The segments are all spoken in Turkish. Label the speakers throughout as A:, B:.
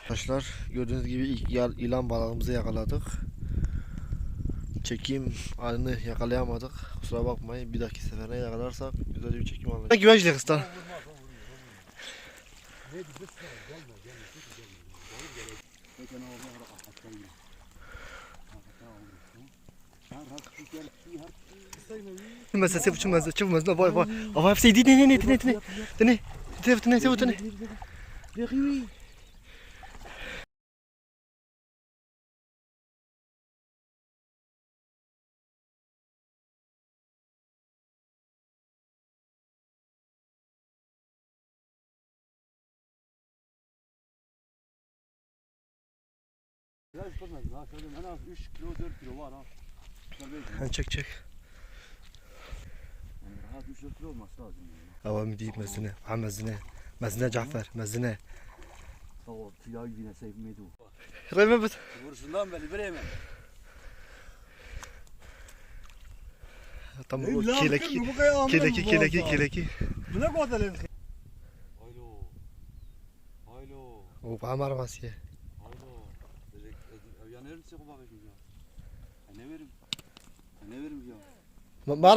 A: Arkadaşlar gördüğünüz gibi ilk ilan balığımızı yakaladık. Çekim anını yakalayamadık. Kusura bakmayın bir dahaki sefere yakalarsak güzel bir çekim alacağız. Güvençli kıstan. Mesela sepuçumaz, çıkmaz. Vay vay. Ama hepsi ne ne ne ne ne
B: ne. تفتني تفتني هنشك شك az 3 kilo 4 kilo var ha. Şunlar belki.
A: Han çek çek.
B: Yani rahat 3-4 kilo olması lazım. Yani.
A: Hava mı deyip mezine. Ha mezine. Mezine Cafer mezine.
B: Sağ ol. Tüyayı yine sevmedi o.
A: Reme bit.
B: Vuruşundan beri bir hemen.
A: Tam o keleki keleki keleki keleki.
C: Bu ne kadar lan?
B: Haylo. Haylo.
A: O pamar masya.
B: Haylo. Yanarım size kuba bakayım ya. Ha, Ne verim? Ne verim ya?
A: Mar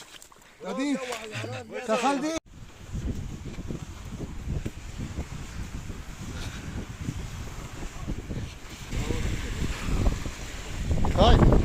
C: ادي دخل دي
A: هاي.